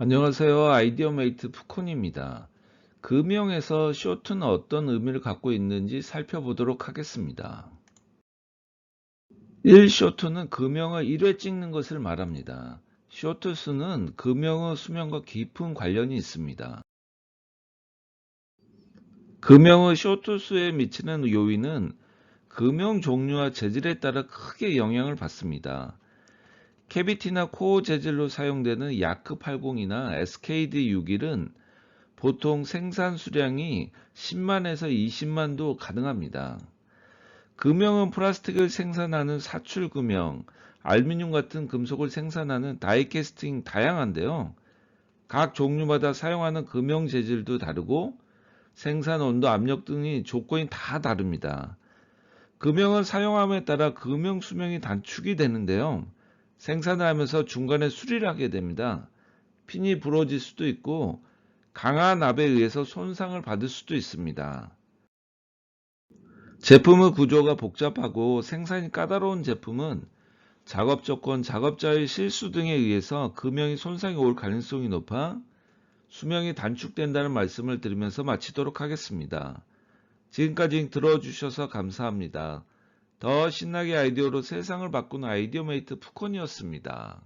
안녕하세요. 아이디어메이트 푸콘입니다. 금형에서 쇼트는 어떤 의미를 갖고 있는지 살펴보도록 하겠습니다. 1쇼트는 금형을 1회 찍는 것을 말합니다. 쇼트 수는 금형의 수명과 깊은 관련이 있습니다. 금형의 쇼트 수에 미치는 요인은 금형 종류와 재질에 따라 크게 영향을 받습니다. 캐비티나 코어 재질로 사용되는 야크 80이나 SKD 61은 보통 생산 수량이 10만에서 20만도 가능합니다. 금형은 플라스틱을 생산하는 사출 금형, 알루미늄 같은 금속을 생산하는 다이캐스팅 다양한데요. 각 종류마다 사용하는 금형 재질도 다르고 생산 온도, 압력 등의 조건이 다 다릅니다. 금형은 사용함에 따라 금형 수명이 단축이 되는데요. 생산을 하면서 중간에 수리를 하게 됩니다. 핀이 부러질 수도 있고 강한 압에 의해서 손상을 받을 수도 있습니다. 제품의 구조가 복잡하고 생산이 까다로운 제품은 작업 조건, 작업자의 실수 등에 의해서 금형이 손상이 올 가능성이 높아 수명이 단축된다는 말씀을 드리면서 마치도록 하겠습니다. 지금까지 들어주셔서 감사합니다. 더 신나게 아이디어로 세상을 바꾸는 아이디어메이트 푸콘이었습니다.